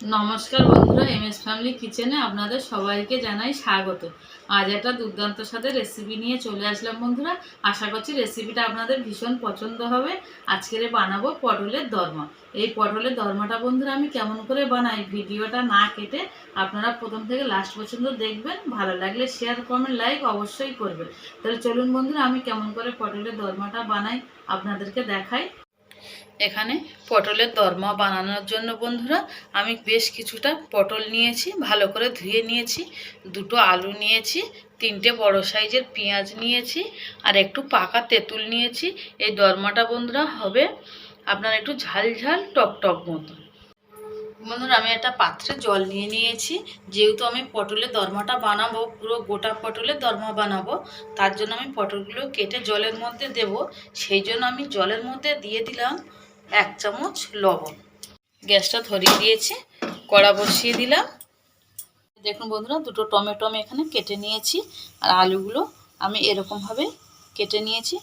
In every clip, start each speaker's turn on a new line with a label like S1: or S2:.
S1: নমস্কার বন্ধুরা M S family কিচেনে আপনাদের সবাইকে জানাই স্বাগত। আজ একটা দুর্দান্ত সাথে রেসিপি নিয়ে চলে আসলাম বন্ধুরা। আশা করছি রেসিপিটা আপনাদের ভীষণ পছন্দ হবে। আজকের বানাবো পটলের দরমা। এই পটলের দরমাটা বন্ধুরা আমি কেমন করে বানাই ভিডিওটা না কেটে আপনারা প্রথম থেকে লাস্ট পর্যন্ত দেখবেন। ভালো লাগলে শেয়ার কমেন্ট লাইক অবশ্যই করবেন। তাহলে চলুন বন্ধুরা, আমি কেমন করে পটলের দরমাটা বানাই আপনাদেরকে দেখাই। এখানে পটলের দরমা বানানোর জন্য বন্ধুরা আমি বেশ কিছুটা পটল নিয়েছি, ভালো করে ধুয়ে নিয়েছি, দুটো আলু নিয়েছি, তিনটে বড় সাইজের পেঁয়াজ নিয়েছি আর একটু পাকা তেঁতুল নিয়েছি। এই দরমাটা বন্ধুরা হবে আপনার একটু ঝাল ঝাল টক টক মতো বন্ধুরা, আমি একটা পাত্রে জল নিয়ে নিয়েছি। যেহেতু আমি পটলের দরমাটা বানাবো, পুরো গোটা পটলের দরমা বানাবো, তার জন্য আমি পটলগুলো কেটে জলের মধ্যে দেব। সেই জন্য আমি জলের মধ্যে দিয়ে দিলাম এক চামচ লবণ। গ্যাসটা ধরিয়ে দিয়েছি, কড়া বসিয়ে দিলাম। দেখুন বন্ধুরা, দুটো টমেটো আমি এখানে কেটে নিয়েছি, আর আলুগুলো আমি এরকমভাবে কেটে নিয়েছি।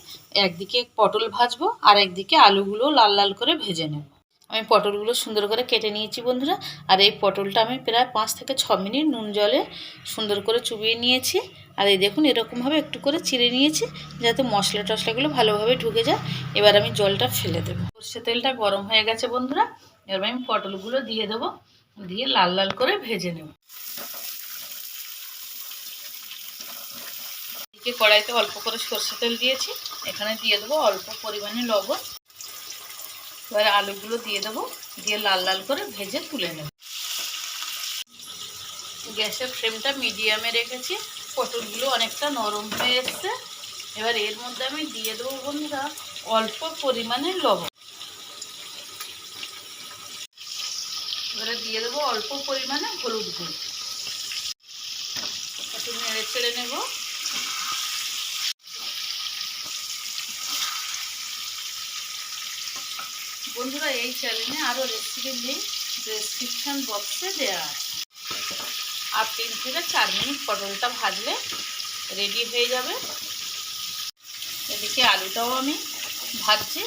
S1: একদিকে পটল ভাজবো আর একদিকে আলুগুলো লাল লাল করে ভেজে নেব। আমি পটলগুলো সুন্দর করে কেটে নিয়েছি বন্ধুরা, আর এই পটলটা আমি প্রায় পাঁচ থেকে ছ মিনিট নুন জলে সুন্দর করে চুবিয়ে নিয়েছি। আর এই দেখুন, এরকমভাবে একটু করে চিড়ে নিয়েছি, যাতে মশলা টশলাগুলো ভালোভাবে ঢুকে যায়। এবার আমি জলটা ফেলে দেবো। সর্ষে তেলটা গরম হয়ে গেছে বন্ধুরা, এবার আমি পটলগুলো দিয়ে দেবো, দিয়ে লাল লাল করে ভেজে নেব। কড়াইতে অল্প করে সর্ষে তেল দিয়েছি, এখানে দিয়ে দেবো অল্প পরিমাণে লবণ। এবার আলুগুলো দিয়ে দেবো, দিয়ে লাল লাল করে ভেজে তুলে নেব। গ্যাসের ফ্লেমটা মিডিয়ামে রেখেছি, পটলগুলো অনেকটা নরম হয়ে এসছে। এবার এর মধ্যে আমি দিয়ে দেবো বন্ধুরা, অল্প পরিমাণে লবণ। এবারে দিয়ে দেবো অল্প পরিমাণে হলুদ গুঁড়ো। একটু নেড়ে ছেড়ে নেব। বন্ধুরা এই চ্যানেলে আরও রেসিপি লিঙ্ক ডেসক্রিপশান বক্সে দেওয়া আছে। আর তিন থেকে চার মিনিট পটলটা ভাজলে রেডি হয়ে যাবে। এদিকে আলুটাও আমি ভাজছি।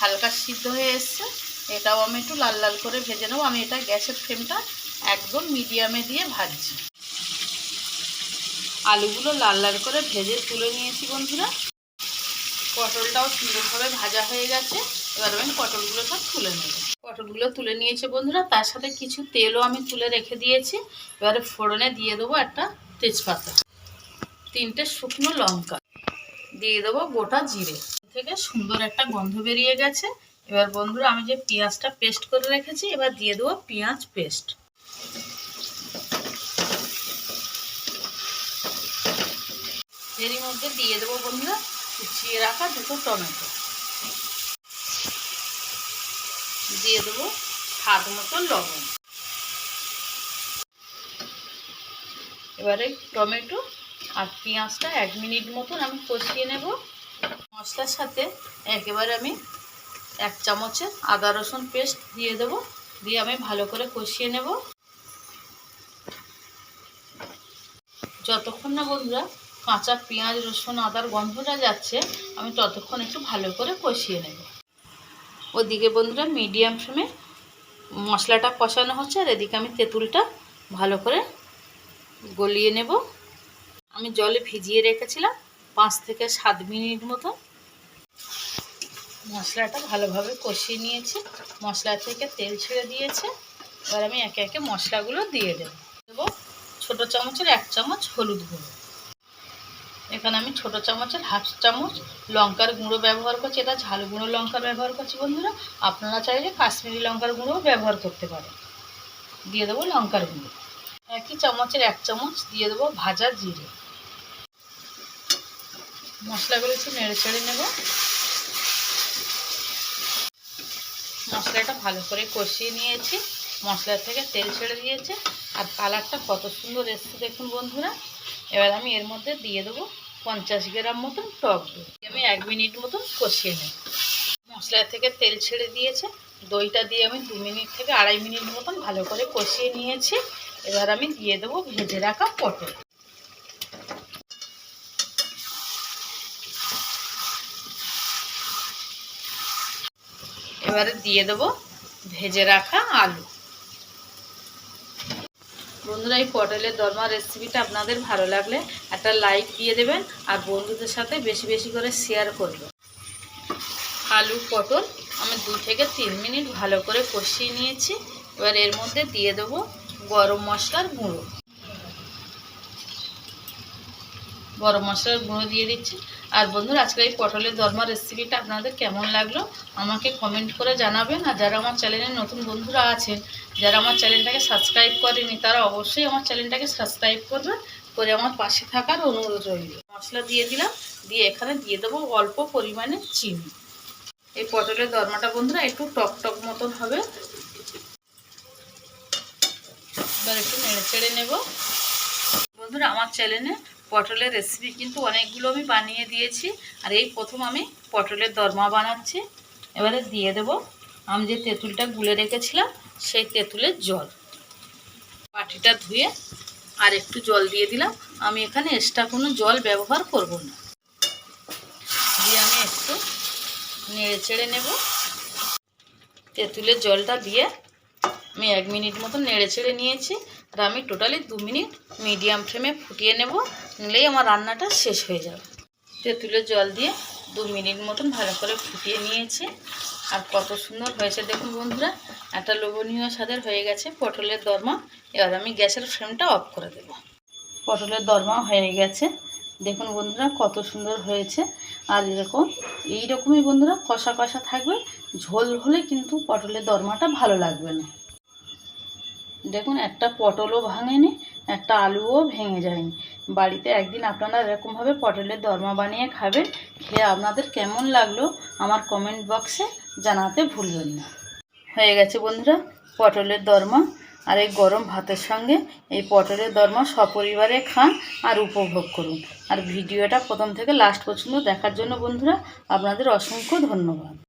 S1: হালকা সিদ্ধ হয়ে এসছে। এটাও আমি একটু লাল লাল করে ভেজে নেব। আমি এটা গ্যাসের ফ্লেমটা একদম মিডিয়ামে দিয়ে ভাজছি। আলুগুলো লাল লাল করে ভেজে তুলে নিয়েছি বন্ধুরা। পটলটাও সুন্দরভাবে ভাজা হয়ে গেছে। এবার আমি পটলগুলো সব তুলে নেব। পটলগুলো তুলে নিয়েছে বন্ধুরা, তার সাথে কিছু তেলও আমি তুলে রেখে দিয়েছি। এবারে ফোড়নে দিয়ে দেবো একটা তেজপাতা, তিনটে শুকনো লঙ্কা। দিয়ে দেবো গোটা জিরে। থেকে সুন্দর একটা গন্ধ বেরিয়ে গেছে। এবার বন্ধুরা, আমি যে পেঁয়াজটা পেস্ট করে রেখেছি, এবার দিয়ে দেবো পেঁয়াজ পেস্ট। এরই মধ্যে দিয়ে দেবো বন্ধুরা, কুচিয়ে রাখা দুটো টমেটো। দিয়ে দেবো স্বাদ মতো লবণ। এবারে টমেটো আর পেঁয়াজটা এক মিনিট মতন আমি কষিয়ে নেব। মশলার সাথে একেবারে আমি এক চামচের আদা রসুন পেস্ট দিয়ে দেব। দিয়ে আমি ভালো করে কষিয়ে নেব। যতক্ষণ না বন্ধুরা কাঁচা পেঁয়াজ, রসুন, আদার গন্ধটা যাচ্ছে, আমি ততক্ষণ একটু ভালো করে কষিয়ে নেব। ওদিকে বন্ধুরা মিডিয়াম ফ্লেমে মশলাটা কষানো হচ্ছে আর এদিকে আমি তেঁতুলটা ভালো করে গলিয়ে নেব। আমি জলে ভিজিয়ে রেখেছিলাম পাঁচ থেকে সাত মিনিট মতো। মশলাটা ভালোভাবে কষিয়ে নিয়েছি। মশলা থেকে তেল ছেড়ে দিয়েছে। এবার আমি একে একে মশলাগুলো দিয়ে দেব। দেবো ছোটো চামচের এক চামচ হলুদ গুঁড়ো। এখানে আমি ছোট চামচের হাফ চামচ লঙ্কার গুঁড়ো ব্যবহার করছি। এটা ঝাল গুঁড়ো লঙ্কার ব্যবহার করছি বন্ধুরা। আপনারা চাইলে কাশ্মীরি লঙ্কার গুঁড়োও ব্যবহার করতে পারেন। দিয়ে দেবো লঙ্কার গুঁড়ো। একই চামচের এক চামচ দিয়ে দেবো ভাজা জিরে। মশলাগুলো একটু নেড়ে চেড়ে নেব। মশলাটা ভালো করে কষিয়ে নিয়েছি। মশলা থেকে তেল ছেড়ে দিয়েছে। আর কালারটা কত সুন্দর এসছে দেখুন বন্ধুরা। এবার আমি এর মধ্যে দিয়ে দেবো পঞ্চাশ গ্রাম মতন টক দই। আমি এক মিনিট মতন কষিয়ে নেব। মশলা থেকে তেল ছেড়ে দিয়েছে। দইটা দিয়ে আমি দু মিনিট থেকে আড়াই মিনিট মতন ভালো করে কষিয়ে নিয়েছি। এবার আমি দিয়ে দেবো ভেজে রাখা পটল। এবারে দিয়ে দেবো ভেজে রাখা আলু। বন্ধুরা, এই পটলের দরমা রেসিপিটা আপনাদের ভালো লাগলে একটা লাইক দিয়ে দেবেন আর বন্ধুদের সাথে বেশি বেশি করে শেয়ার করবেন। আলু, পটল আমি দু থেকে তিন মিনিট ভালো করে কষিয়ে নিয়েছি। এবার এর মধ্যে দিয়ে দেবো গরম মশলার গুঁড়ো। গরম মশলার গুঁড়ো দিয়ে দিচ্ছি। আর বন্ধুরা আজকে এই পটলের দরমা রেসিপিটা আপনাদের কেমন লাগল? আমাকে কমেন্ট করে জানাবেন। আর যারা আমার চ্যানেলের নতুন বন্ধুরা আছেন, যারা আমার চ্যানেলটাকে সাবস্ক্রাইব করেনি, তারা অবশ্যই আমার চ্যানেলটাকে সাবস্ক্রাইব করবে করে আমার পাশে থাকার অনুরোধ রইল। মশলা দিয়ে দিলাম, দিয়ে এখানে দিয়ে দেবো অল্প পরিমাণে চিনি। এই পটলের দরমাটা বন্ধুরা একটু টক টক মতন হবে। এবার একটু নেড়ে চেড়ে নেব। বন্ধুরা, আমার চ্যানেলে পটলের রেসিপি কিন্তু অনেকগুলো আমি বানিয়ে দিয়েছি। আর এই প্রথম আমি পটলের দরমা বানাচ্ছি। এবারে দিয়ে দেব আমি যে তেঁতুলটা গুলে রেখেছিলাম, সেই তেঁতুলের জল। বাটিটা ধুয়ে আর একটু জল দিয়ে দিলাম। আমি এখানে এক্সট্রা কোনো জল ব্যবহার করব না। দিয়ে আমি একটু নেড়ে চেড়ে নেব। তেঁতুলের জলটা দিয়ে আমি এক মিনিট মতো নেড়ে ছেড়ে নিয়েছি। আর আমি টোটালি দু মিনিট মিডিয়াম ফ্লেমে ফুটিয়ে নেব, নিলেই আমার রান্নাটা শেষ হয়ে যাবে। তেঁতুলের জল দিয়ে দু মিনিট মতন ভালো করে ফুটিয়ে নিয়েছি। আর কত সুন্দর হয়েছে দেখুন বন্ধুরা, একটা লোভনীয় স্বাদের হয়ে গেছে পটলের দরমা। এবার আমি গ্যাসের ফ্লেমটা অফ করে দেব। পটলের দরমা হয়ে গেছে। দেখুন বন্ধুরা, কত সুন্দর হয়েছে। আর এরকম, এইরকমই বন্ধুরা কষা কষা থাকবে। ঝোল হলে কিন্তু পটলের দরমাটা ভালো লাগবে না। দেখুন, একটা পটলও ভাঙেনি, একটা আলুও ভেঙে যায়নি। বাড়িতে একদিন আপনারা এরকমভাবে পটলের দরমা বানিয়ে খাবেন, খেয়ে আপনাদের কেমন লাগল আমার কমেন্ট বক্সে জানাতে ভুলবেন না। হয়ে গেছে বন্ধুরা, পটলের দরমা আর এই গরম ভাতের সঙ্গে এই পটলের দরমা সপরিবারে খান আর উপভোগ করুন। আর ভিডিওটা প্রথম থেকে লাস্ট পর্যন্ত দেখার জন্য বন্ধুরা, আপনাদের অসংখ্য ধন্যবাদ।